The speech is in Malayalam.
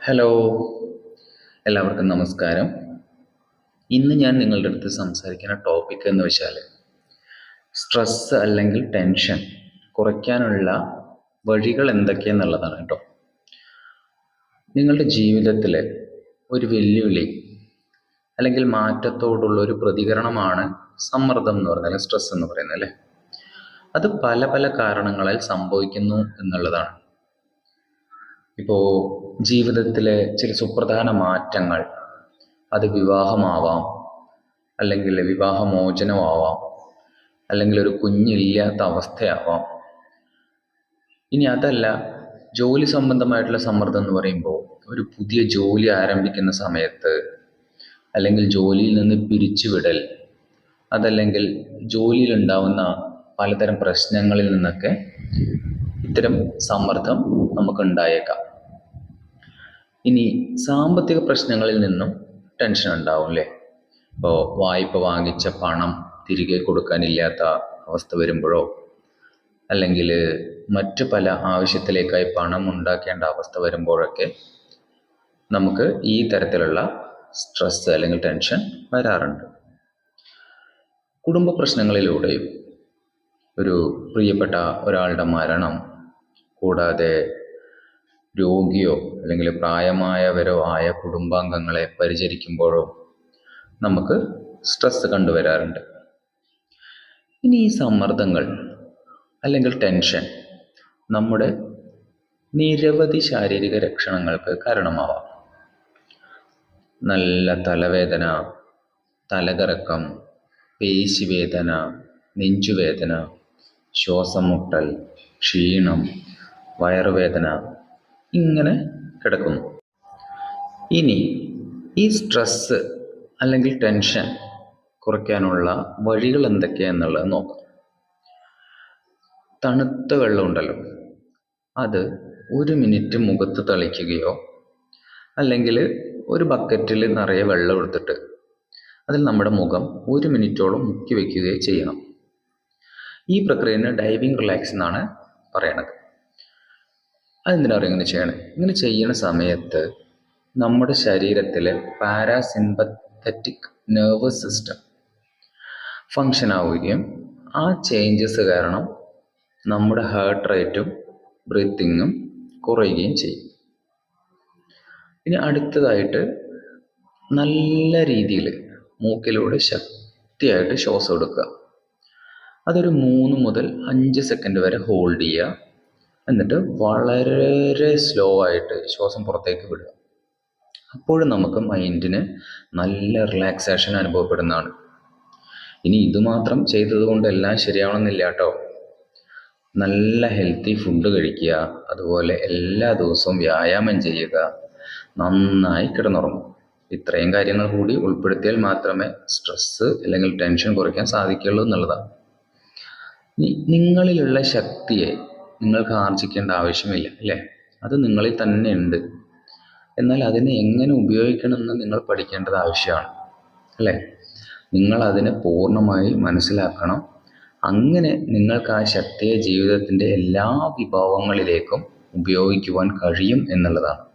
ഹലോ എല്ലാവർക്കും നമസ്കാരം. ഇന്ന് ഞാൻ നിങ്ങളുടെ അടുത്ത് സംസാരിക്കുന്ന ടോപ്പിക് എന്ന് വെച്ചാൽ സ്ട്രെസ് അല്ലെങ്കിൽ ടെൻഷൻ കുറയ്ക്കാനുള്ള വഴികൾ എന്തൊക്കെയെന്നുള്ളതാണ് കേട്ടോ. നിങ്ങളുടെ ജീവിതത്തിൽ ഒരു വെല്ലുവിളി അല്ലെങ്കിൽ മാറ്റത്തോടുള്ള ഒരു പ്രതികരണമാണ് സമ്മർദ്ദം എന്ന് പറയുന്നത് സ്ട്രെസ് എന്ന് പറയുന്നത് അല്ലേ? അത് പല പല കാരണങ്ങളാൽ സംഭവിക്കുന്നു എന്നുള്ളതാണ്. ഇപ്പോൾ ജീവിതത്തിലെ ചില സുപ്രധാന മാറ്റങ്ങൾ. അത് വിവാഹമാവാം. അല്ലെങ്കിൽ വിവാഹമോചനമാവാം. അല്ലെങ്കിൽ ഒരു കുഞ്ഞില്ലാത്ത അവസ്ഥയാവാം. ഇനി അതല്ല ജോലി സംബന്ധമായിട്ടുള്ള സമ്മർദ്ദം എന്ന് പറയുമ്പോൾ ഒരു പുതിയ ജോലി ആരംഭിക്കുന്ന സമയത്ത് അല്ലെങ്കിൽ ജോലിയിൽ നിന്ന് പിരിച്ചുവിടൽ അതല്ലെങ്കിൽ ജോലിയിൽ ജോലിയിലുണ്ടാവുന്ന പലതരം പ്രശ്നങ്ങളിൽ നിന്നൊക്കെ ഇത്തരം സമ്മർദ്ദം നമുക്ക് ഉണ്ടായേക്കാം ഇനി സാമ്പത്തിക പ്രശ്നങ്ങളിൽ നിന്നും ടെൻഷൻ ഉണ്ടാവും അല്ലേ ഇപ്പോൾ വായ്പ വാങ്ങിച്ച പണം തിരികെ കൊടുക്കാനില്ലാത്ത അവസ്ഥ വരുമ്പോഴോ? അല്ലെങ്കിൽ മറ്റു പല ആവശ്യത്തിലേക്കായി പണം ഉണ്ടാക്കേണ്ട അവസ്ഥ വരുമ്പോഴൊക്കെ നമുക്ക് ഈ തരത്തിലുള്ള സ്ട്രെസ് അല്ലെങ്കിൽ ടെൻഷൻ വരാറുണ്ട്. കുടുംബ പ്രശ്നങ്ങളിലൂടെയും ഒരു പ്രിയപ്പെട്ട ഒരാളുടെ മരണം കൂടാതെ രോഗിയോ അല്ലെങ്കിൽ പ്രായമായവരോ ആയ കുടുംബാംഗങ്ങളെ പരിചരിക്കുമ്പോഴോ നമുക്ക് സ്ട്രെസ് കണ്ടുവരാറുണ്ട്. ഇനി ഈ സമ്മർദ്ദങ്ങൾ അല്ലെങ്കിൽ ടെൻഷൻ നമ്മുടെ നിരവധി ശാരീരിക ലക്ഷണങ്ങൾക്ക് കാരണമാവാം. നല്ല തലവേദന തലകറക്കം പേശിവേദന നെഞ്ചുവേദന ശ്വാസം മുട്ടൽ ക്ഷീണം വയറുവേദന ഇങ്ങനെ കിടക്കുന്നു. ഇനി ഈ സ്ട്രെസ്സ് അല്ലെങ്കിൽ ടെൻഷൻ കുറയ്ക്കാനുള്ള വഴികൾ എന്തൊക്കെയാണെന്നുള്ളത് നോക്കാം. തണുത്ത വെള്ളമുണ്ടല്ലോ അത് ഒരു മിനിറ്റ് മുഖത്ത് തളിക്കുകയോ അല്ലെങ്കിൽ ഒരു ബക്കറ്റിൽ നിറയെ വെള്ളം എടുത്തിട്ട് അതിൽ നമ്മുടെ മുഖം ഒരു മിനിറ്റോളം മുക്കി വയ്ക്കുകയോ ചെയ്യണം. ഈ പ്രക്രിയനെ ഡൈവിംഗ് റിലാക്സ് എന്നാണ് പറയണത്. അതെന്തിനാണ് ഇങ്ങനെ ചെയ്യണേ? ഇങ്ങനെ ചെയ്യുന്ന സമയത്ത് നമ്മുടെ ശരീരത്തിലെ പാരാസിമ്പത്തറ്റിക് നെർവസ് സിസ്റ്റം ഫങ്ഷൻ ആവുകയും ആ ചേഞ്ചസ് കാരണം നമ്മുടെ ഹാർട്ട് റേറ്റും ബ്രീത്തിങ്ങും കുറയുകയും ചെയ്യും. ഇനി അടുത്തതായിട്ട് നല്ല രീതിയിൽ മൂക്കിലൂടെ ശക്തിയായിട്ട് ശ്വാസം എടുക്കുക. അതൊരു മൂന്ന് മുതൽ അഞ്ച് സെക്കൻഡ് വരെ ഹോൾഡ് ചെയ്യുക. എന്നിട്ട് വളരെ സ്ലോ ആയിട്ട് ശ്വാസം പുറത്തേക്ക് വിടുക. അപ്പോഴും നമുക്ക് മൈൻഡിന് നല്ല റിലാക്സേഷൻ അനുഭവപ്പെടുന്നതാണ്. ഇനി ഇതുമാത്രം ചെയ്തതുകൊണ്ട് എല്ലാം ശരിയാവണമെന്നില്ല കേട്ടോ. നല്ല ഹെൽത്തി ഫുഡ് കഴിക്കുക അതുപോലെ എല്ലാ ദിവസവും വ്യായാമം ചെയ്യുക നന്നായി കിടന്നുറങ്ങും ഇത്രയും കാര്യങ്ങൾ കൂടി ഉൾപ്പെടുത്തിയാൽ മാത്രമേ സ്ട്രെസ്സ് അല്ലെങ്കിൽ ടെൻഷൻ കുറയ്ക്കാൻ സാധിക്കുള്ളൂ എന്നുള്ളതാണ്. നിങ്ങളിലുള്ള ശക്തിയെ നിങ്ങൾക്ക് ആർജിക്കേണ്ട ആവശ്യമില്ല അല്ലേ? അത് നിങ്ങളിൽ തന്നെ ഉണ്ട്. എന്നാൽ അതിനെ എങ്ങനെ ഉപയോഗിക്കണമെന്ന് നിങ്ങൾ പഠിക്കേണ്ടത് ആവശ്യമാണ് അല്ലേ? നിങ്ങൾ അതിനെ പൂർണമായി മനസ്സിലാക്കണം. അങ്ങനെ നിങ്ങൾക്ക് ആ ശക്തിയെ ജീവിതത്തിന്റെ എല്ലാ വിഭവങ്ങളിലേക്കും ഉപയോഗിക്കുവാൻ കഴിയും എന്നുള്ളതാണ്.